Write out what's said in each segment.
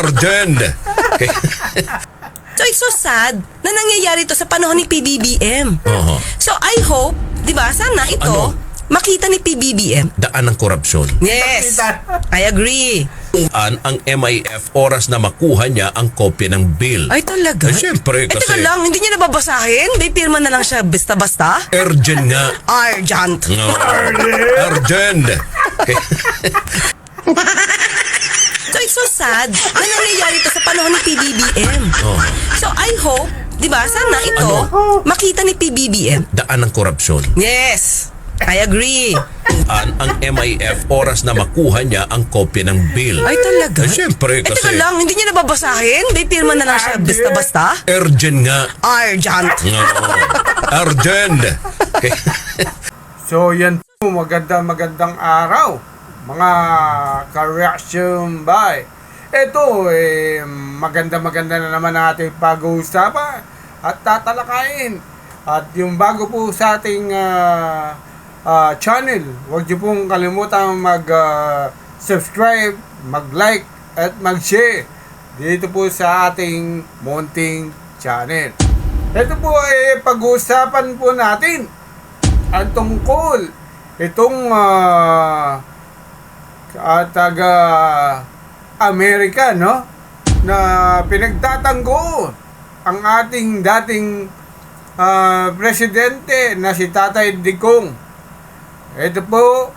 Arjen! So it's so sad na nangyayari to sa panahon ni PBBM. Oo. So I hope, di ba, sana ito Ano? makita ni PBBM. Daan ng korupsyon. Yes, I agree. An ang MIF oras na makuha niya ang kopya ng bill. Ay talaga? Eh, syempre, Eh, teka kasi- lang, hindi niya nababasahin? May pirma na lang siya basta-basta? Urgent nga. Urgent. No. Urgent! So it's so sad na nangyayari to sa panahon ni PBBM. So I hope, di ba, sana ito Ano? makita ni PBBM. Daan ng korupsyon. Yes, I agree. An ang MIF oras na makuha niya ang kopya ng bill. Ay talaga? Eh, syempre, Eh, teka kasi- lang, hindi niya nababasahin? May pirma na lang siya basta-basta? Urgent nga. Urgent. No. Urgent! So yan po, magandang magandang araw mga ka-reaction by. Ito, eh, maganda maganda na naman ang ating pag-uusapan at tatalakayin. At yung bago po sa ating ah, ah, channel, huwag niyo pong kalimutan mag-subscribe, mag-like at mag-share dito po sa ating munting channel. Ito po ay pag-uusapan po natin ang tungkol itong ah, ah, taga Amerika no na pinagtatanggol ang ating dating ah, presidente na si Tatay Digong. Ito po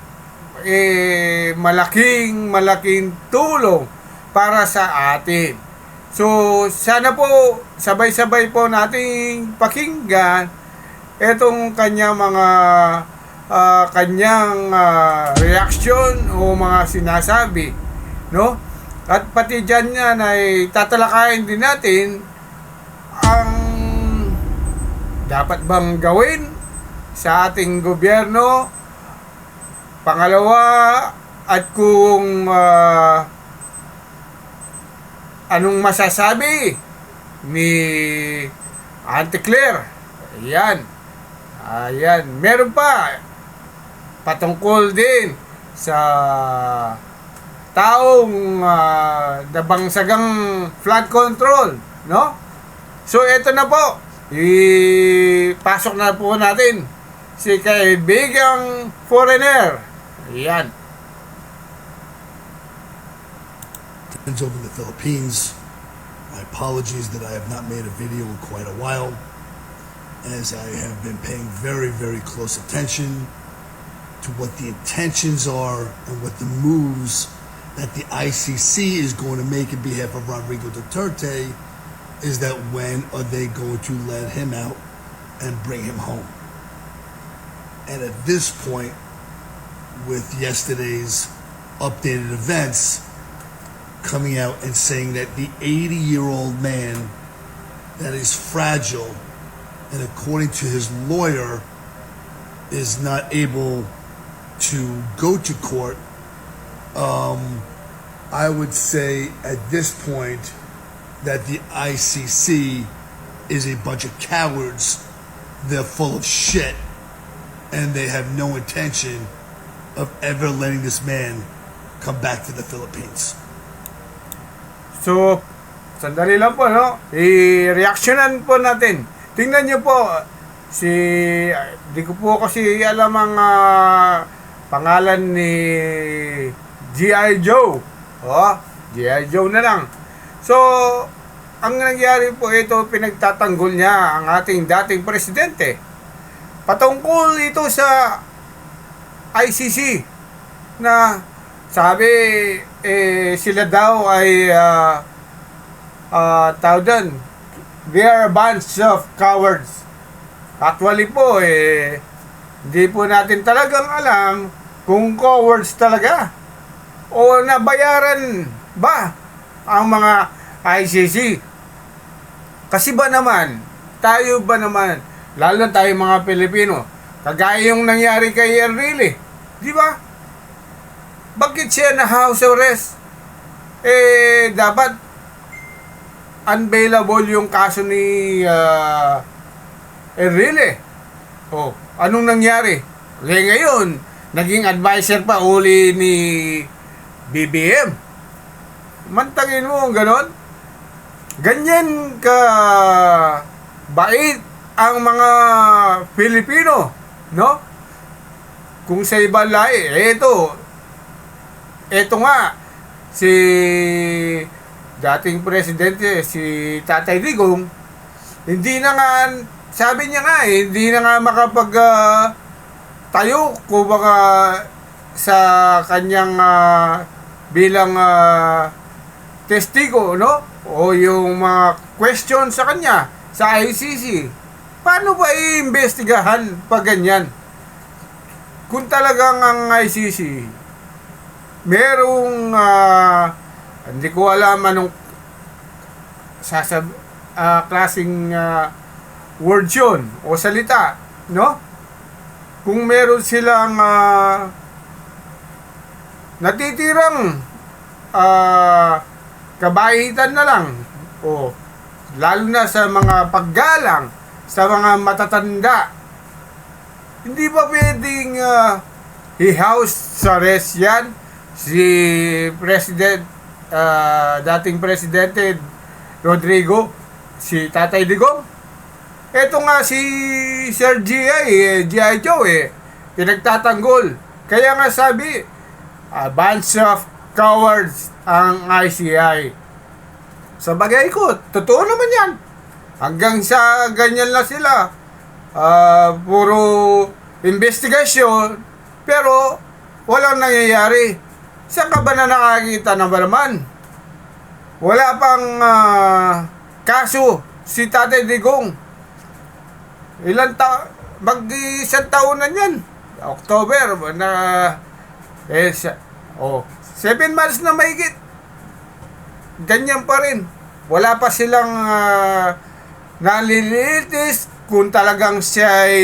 eh malaking malaking tulong para sa atin. So sana po sabay-sabay po nating pakinggan etong kanya mga ah, kanyang ah, reaction o mga sinasabi no at pati dyan yan ay tatalakayin din natin ang dapat bang gawin sa ating gobyerno pangalawa at kung ah, anong masasabi ni Auntie Claire ayan Ayan. Meron pa. Patungkol din sa taong uh, nabangsagang flood control. No? So, ito na po. Ipasok na po natin si kaibigang foreigner. Friends over the Philippines. My apologies that I have not made a video in quite a while, as I have been paying very, very close attention to what the intentions are and what the moves that the ICC is going to make in behalf of Rodrigo Duterte is that when are they going to let him out and bring him home? And at this point, with yesterday's updated events, coming out and saying that the 80 year old man that is fragile and according to his lawyer is not able to go to court um, i would say at this point that the icc is a bunch of cowards they're full of shit and they have no intention of ever letting this man come back to the philippines So, sandali lang po, no? I-reactionan po natin. Tingnan niyo po, si, di ko po kasi alam ang ah, pangalan ni G.I. Joe. Oh, G.I. Joe na lang. So, ang nangyari po ito, pinagtatanggol niya ang ating dating presidente. Patungkol ito sa ICC na sabi eh sila daw ay uh, uh, tawag doon, they are a bunch of cowards. Actually po eh hindi po natin talagang alam kung cowards talaga o nabayaran ba ang mga ICC. Kasi ba naman, tayo ba naman, lalo na tayo mga Pilipino, kagaya yung nangyari kay Enrile, di ba? Bakit siya na house arrest? Eh, dapat unbailable yung kaso ni uh, Enrile. Oh, anong nangyari? Kaya ngayon, naging advisor pa uli ni BBM. Mantagin mo, ganon. Ganyan ka bait ang mga Pilipino, no? Kung sa ibang lahi, eto, eto nga, si dating presidente, si Tatay Digong, hindi na nga, sabi niya nga, eh, hindi na nga makapag ah, tayo, kumbaga, sa kanyang ah, bilang ah, testigo, no? O yung mga question sa kanya sa ICC. Paano ba iimbestigahan pag ganyan? Kung talagang ang ICC merong ah, hindi ko alam anong sasab ah, klaseng ah, word yun o salita, no? Kung meron silang ah, natitirang ah, kabahitan na lang o lalo na sa mga paggalang sa mga matatanda hindi ba pwedeng ah, i-house sa arrest yan? Si President ah, dating Presidente Rodrigo si Tatay Digong eto nga si Sir G.I. Eh, G.I. Joe eh pinagtatanggol kaya nga sabi a bunch of cowards ang ICI. Sa bagay ko, totoo naman yan. Hanggang sa ganyan lang sila. Ah, puro investigasyon, pero walang nangyayari. Saan ka ba na nakakita na ba naman? Wala pang ah, kaso si Tatay Digong. Ilan ta mag isang taon na yan. October na eh siya, oh, seven months na mahigit. Ganyan pa rin. Wala pa silang uh, nalilitis kung talagang siya ay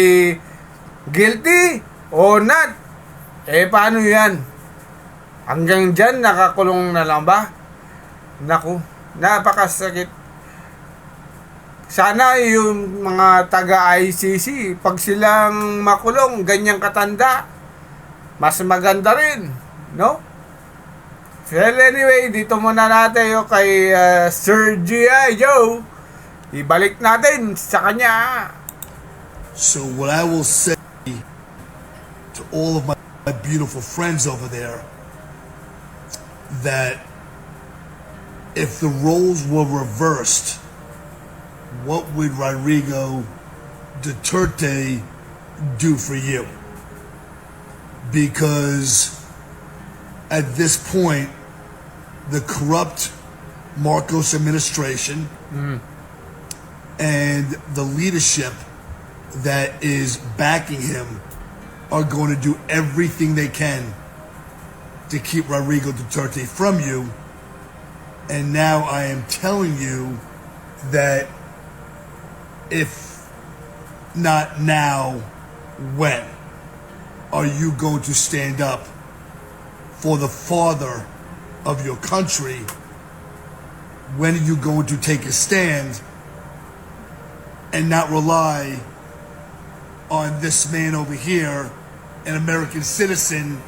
guilty o not. Eh, paano yan? Hanggang dyan, nakakulong na lang ba? Naku, napakasakit. Sana yung mga taga-ICC, pag silang makulong, ganyang katanda, mas maganda rin, no? Well, anyway, dito muna natin yung kay uh, Sir G.I. Joe. Ibalik natin sa kanya. So what I will say to all of my, my beautiful friends over there that if the roles were reversed, what would Rodrigo Duterte do for you? Because at this point, the corrupt Marcos administration mm. and the leadership that is backing him are going to do everything they can to keep Rodrigo Duterte from you. And now I am telling you that if not now, when are you going to stand up for the father of your country? When are you going to take a stand and not rely on this man over here, an American citizen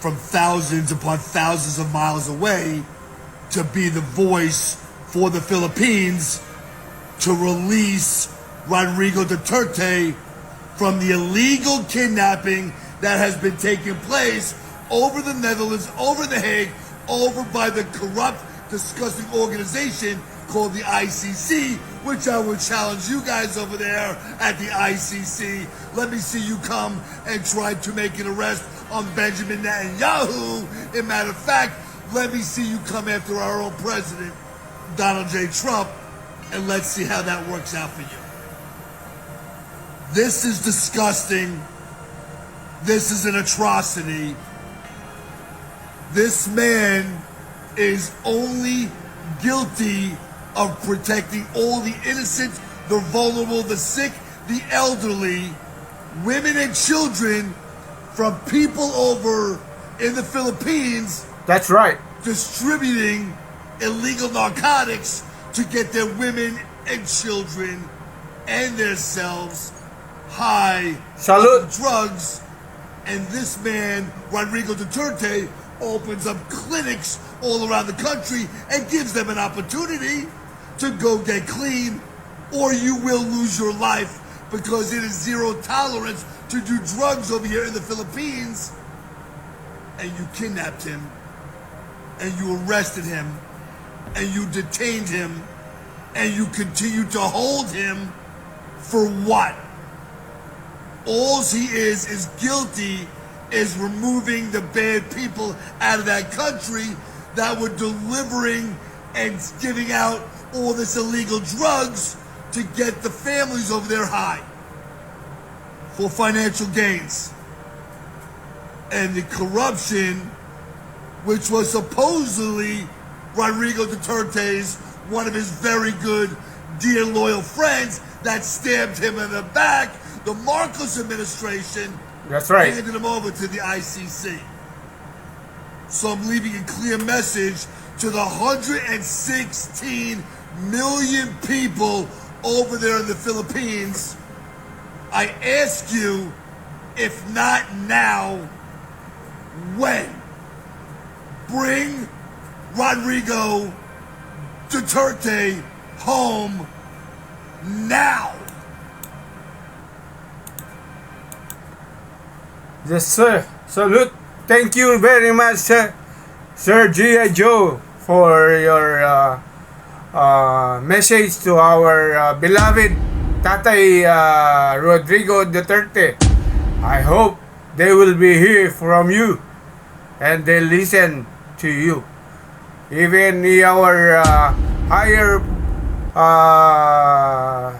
from thousands upon thousands of miles away, to be the voice for the Philippines to release Rodrigo Duterte from the illegal kidnapping that has been taking place over the Netherlands, over the Hague, over by the corrupt, disgusting organization called the ICC, which I will challenge you guys over there at the ICC. Let me see you come and try to make an arrest on Benjamin Netanyahu. In matter of fact, let me see you come after our own president, Donald J. Trump, and let's see how that works out for you. This is disgusting. This is an atrocity. This man is only guilty of protecting all the innocent, the vulnerable, the sick, the elderly, women and children from people over in the Philippines That's right. distributing illegal narcotics to get their women and children and themselves high Salute. on drugs. And this man, Rodrigo Duterte, opens up clinics all around the country and gives them an opportunity to go get clean, or you will lose your life because it is zero tolerance to do drugs over here in the Philippines. And you kidnapped him, and you arrested him, and you detained him, and you continue to hold him for what? All he is is guilty is removing the bad people out of that country that were delivering and giving out all this illegal drugs to get the families over there high for financial gains. And the corruption, which was supposedly Rodrigo Duterte's one of his very good, dear, loyal friends that stabbed him in the back, the Marcos administration That's right. handed him over to the ICC. So I'm leaving a clear message to the 116 million people over there in the Philippines. I ask you, if not now, when? Bring Rodrigo Duterte home now. Yes, sir. Salute. Thank you very much, sir. Sir G.I. Joe, for your uh, uh, message to our uh, beloved Tatay uh, Rodrigo Duterte. I hope they will be here from you and they listen to you. Even our uh, higher uh,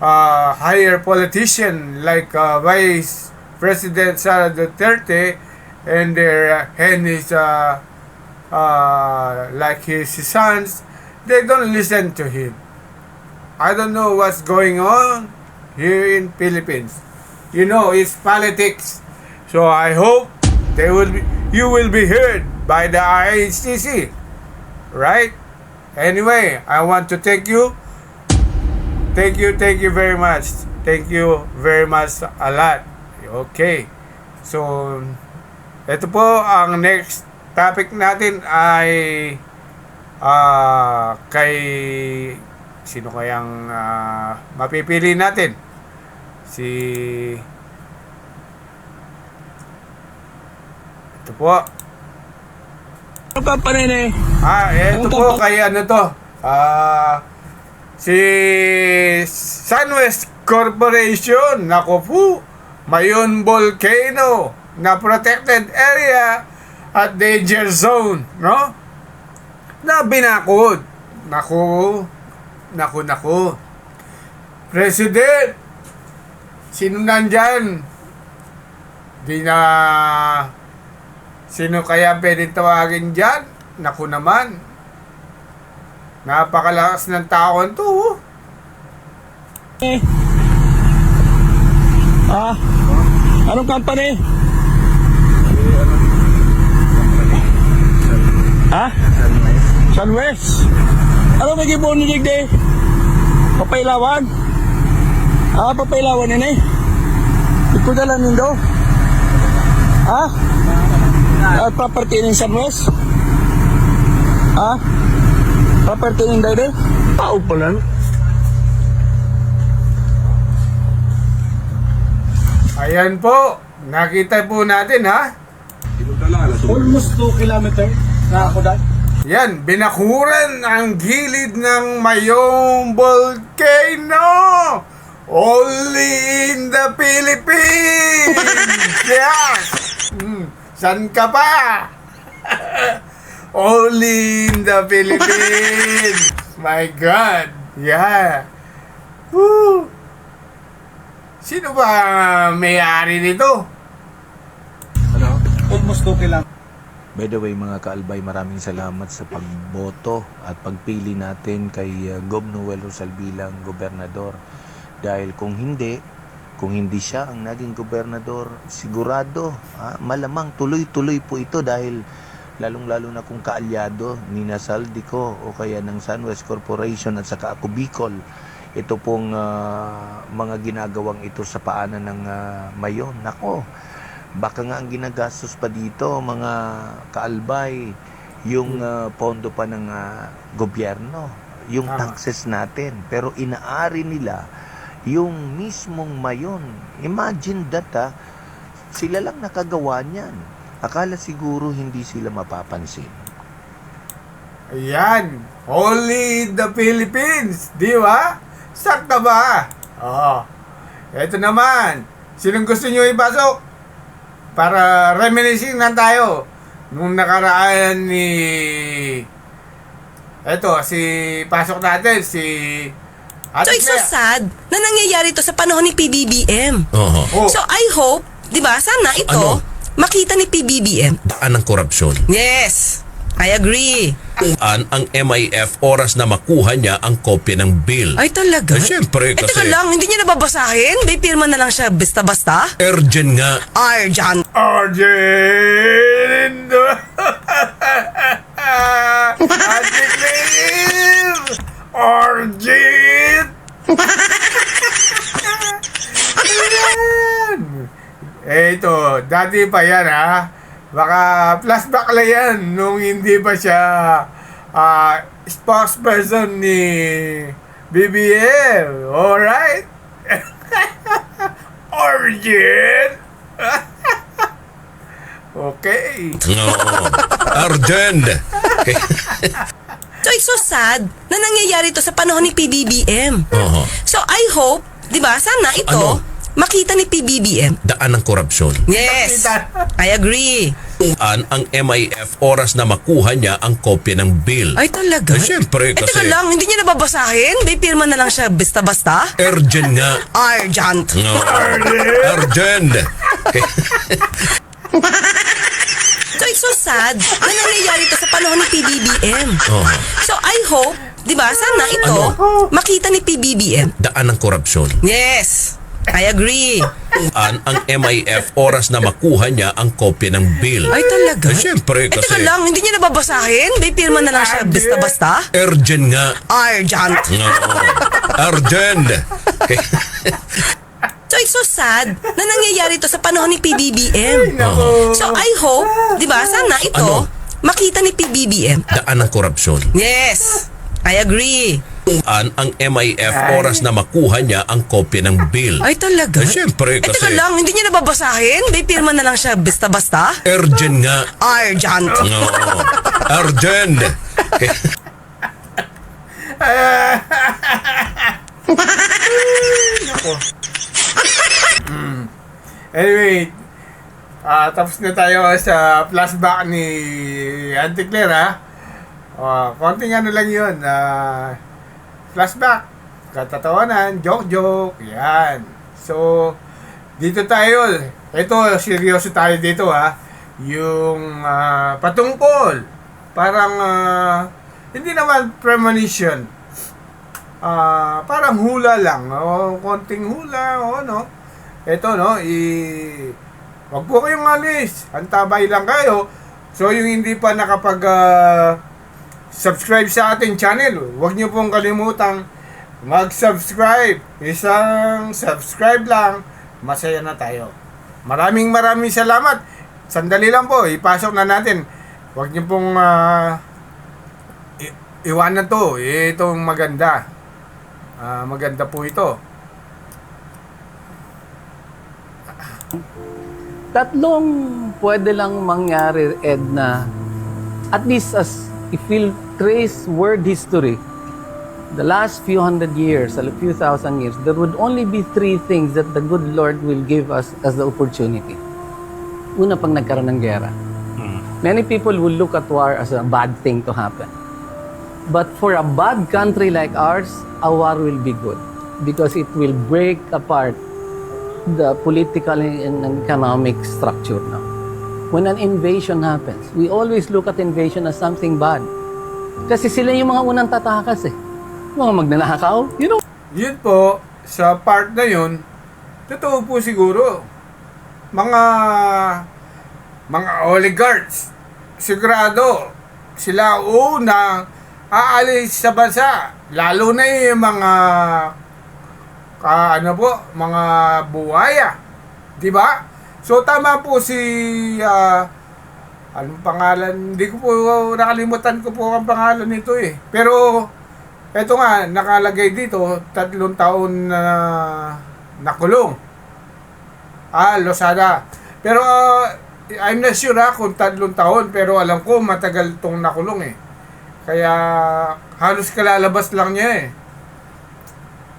uh, higher politician like uh, Vice President Sara Duterte and their uh, and his uh, uh, like his sons, they don't listen to him. I don't know what's going on here in Philippines. You know, it's politics. So I hope they will be, you will be heard by the IHCC, right? Anyway, I want to thank you Thank you, thank you very much. Thank you very much a lot. Okay. So, ito po ang next topic natin ay ah kay sino kayang ah, mapipili natin? Si Ito po. Ano ka pa rin eh? Ah, ito po kay ano to. Ah, si Sunwest Corporation. Nako po. Mayon Volcano na protected area at danger zone, no? Na binakod. Naku. Naku, naku. President, sino nandyan? Di na Sino kaya pwedeng tawagin dyan? Naku naman. Napakalakas ng taon to. oh. Ah? Anong company? Ha? Sunwest. Ano may gibon ni Digde? Papailawan? Ah, papailawan ini. Ito na lang nindo. Ha? Ah, property ng Sunwest? Ha? Property ng Digde? Tao pa lang. Ayan po. Nakita po natin ha. Almost 2 kilometer na ako dahil. Yan, binakuran ang gilid ng Mayong Volcano. Only in the Philippines. Yes. San ka pa? Only in the Philippines. My God. Yeah. Woo. Sino ba may-ari nito? Almost 2 kilometer. By the way mga kaalbay, maraming salamat sa pagboto at pagpili natin kay uh, Gob Noel Rosal bilang gobernador. Dahil kung hindi, kung hindi siya ang naging gobernador, sigurado, ah, malamang tuloy-tuloy po ito dahil lalong-lalo na kung kaalyado ni Nasaldico o kaya ng Sunwest Corporation at saka ako Bicol. Ito pong ah, mga ginagawang ito sa paanan ng ah, mayon. Nako, Baka nga ang ginagastos pa dito, mga kaalbay, yung ah, pondo pa ng ah, gobyerno, yung Tama. taxes natin. Pero inaari nila yung mismong mayon. Imagine that ah, sila lang nakagawa niyan. Akala siguro hindi sila mapapansin. Ayan. Only the Philippines. Di ba? Sakta ba? Oo. Ito naman. Sinong gusto nyo ipasok? Para reminiscing na tayo. Nung nakaraan ni... Ito, si... Pasok natin, si... So it's so sad na nangyayari to sa panahon ni PBBM. Oho. Oh, So I hope, di ba, sana ito Ano? makita ni PBBM. Daan ng korupsyon. Yes, I agree. An ang MIF oras na makuha niya ang kopya ng bill. Ay talaga? Eh, syempre, Eh, teka kasi- lang, hindi niya nababasahin? May pirma na lang siya basta-basta? Urgent nga. Arjan. Arjen! Ate Arjen! Ayan! Eh ito, dati pa yan ha. Baka flashback lang yan nung hindi pa siya ah, spokesperson ni BBM. Alright? Arjen! okay. Oo. Urgent. So it's so sad na nangyayari to sa panahon ni PBBM. Oho. So I hope, di ba, sana ito Ano? makita ni PBBM. Daan ng korupsyon. Yes, I agree. An ang MIF oras na makuha niya ang kopya ng bill. Ay talaga? Eh, syempre, Eh, teka kasi- lang, hindi niya nababasahin? May pirma na lang siya basta-basta? Urgent nga. Arjan. Oo. Urgent. So it's so sad na nangyayari to sa panahon ni PBBM. Oho. So I hope, di ba, sana ito makita ni PBBM. Daan ng korupsyon. Yes, I agree. An ang MIF oras na makuha niya ang kopya ng bill. Ay talaga? Eh, syempre, Eh, teka kasi- lang, hindi niya nababasahin? May pirma na lang siya basta-basta? Urgent nga. Arjan. Oo. Urgent. So it's so sad na nangyayari to sa panahon ni PBBM. So I hope, di ba, sana ito Ano? makita ni PBBM. Daan ng korupsyon. Yes, I agree. An ang MIF oras na makuha niya ang kopya ng bill. Ay talaga? Eh, syempre, Eh, teka kasi- lang, hindi niya nababasahin? May pirma na lang siya basta-basta? Urgent nga. Arjan. Oo. Urgent. Anyway, ah tapos na tayo sa flashback ni Auntie Claire ha. Uh, konting ano lang yun. ah flashback. Katatawanan, joke-joke. Yan. So, dito tayo. Ito, seryoso tayo dito ha. Yung ah, patungkol. Parang, ah, hindi naman premonition. Ah, parang hula lang. O, konting hula. O, no? Ito, no? I... Wag po kayong alis. Antabay lang kayo. So, yung hindi pa nakapag... ah, subscribe sa ating channel, huwag niyo pong kalimutang mag-subscribe. Isang subscribe lang, masaya na tayo. Maraming maraming salamat. Sandali lang po, ipasok na natin. Huwag niyo pong i- iwanan to. Itong maganda. Ah, maganda po ito. Tatlong pwede lang mangyari, Ed, na at least as if we'll trace world history, the last few hundred years, a few thousand years, there would only be three things that the good Lord will give us as the opportunity. Una, pag nagkaroon ng gera. Many people will look at war as a bad thing to happen. But for a bad country like ours, a war will be good because it will break apart the political and economic structure now. When an invasion happens, we always look at invasion as something bad. Kasi sila yung mga unang tatakas eh. Mga magnanakaw, you know, Yun po, sa part na yun, totoo po siguro. Mga mga oligarchs, sigurado, sila una aalis sa bansa. Lalo na yung mga ka, ano po, mga buhaya. 'Di ba? So tama po si ah, anong pangalan? Hindi ko po nakalimutan ko po ang pangalan nito eh. Pero eto nga nakalagay dito tatlong taon na nakulong. Ah, Losada. Pero ah, I'm not sure ha kung tatlong taon pero alam ko matagal tong nakulong eh. Kaya halos kalalabas lang niya eh.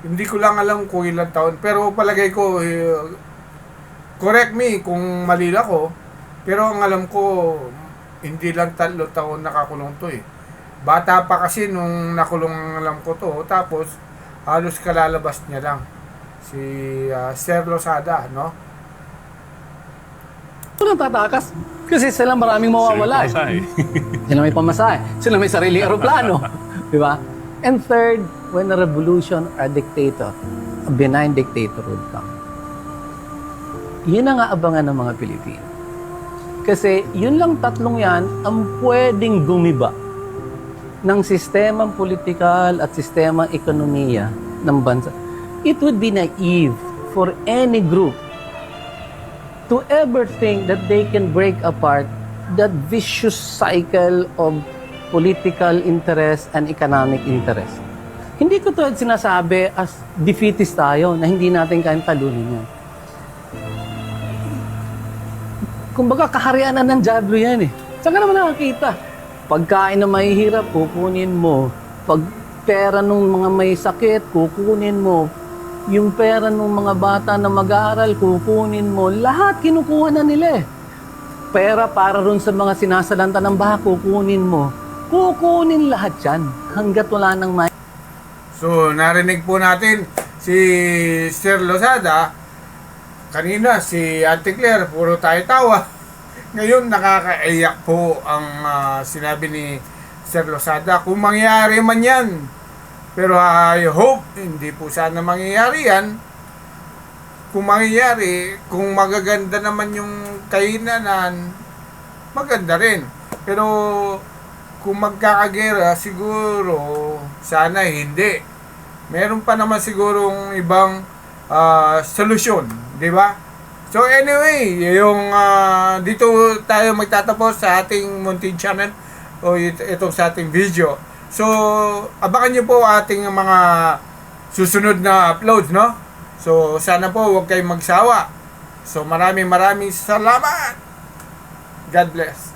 Hindi ko lang alam kung ilang taon. Pero palagay ko, eh, correct me kung mali ako. Pero ang alam ko, hindi lang tatlo taon nakakulong to eh. Bata pa kasi nung nakulong ang alam ko to. Tapos, halos kalalabas niya lang. Si ah, Sir Losada, no? Ito tatakas. Kasi sila maraming mawawala. eh. sila may pamasahe. Sila may sariling aeroplano. Di ba? And third, when a revolution or a dictator, a benign dictator would come. Yun ang aabangan ng mga Pilipino. Kasi yun lang tatlong yan ang pwedeng gumiba ng sistemang politikal at sistemang ekonomiya ng bansa. It would be naive for any group to ever think that they can break apart that vicious cycle of political interest and economic interest. Hindi ko to sinasabi as defeatist tayo na hindi natin kayang talunin yan. Kumbaga, kaharian na ng Diablo yan eh. Saan ka naman nakakita? Pagkain na mahihirap, kukunin mo. Pag pera ng mga may sakit, kukunin mo. Yung pera ng mga bata na mag-aaral, kukunin mo. Lahat kinukuha na nila eh. Pera para ron sa mga sinasalanta ng baha, kukunin mo. Kukunin lahat yan hanggat wala nang may So, narinig po natin si Sir Lozada. Kanina, si Ate Claire, puro tayo tawa. Ngayon, nakakaiyak po ang ah, sinabi ni Sir Lozada. Kung mangyayari man yan, pero I hope hindi po sana mangyayari yan. Kung mangyayari, kung magaganda naman yung kainanan, maganda rin. Pero kung magkakagera, siguro sana hindi. Meron pa naman sigurong ibang ah, solusyon, di ba? So anyway, yung ah, dito tayo magtatapos sa ating Muntin channel o it- itong sa ating video. So abangan niyo po ating mga susunod na uploads, no? So sana po huwag kayong magsawa. So maraming maraming salamat. God bless.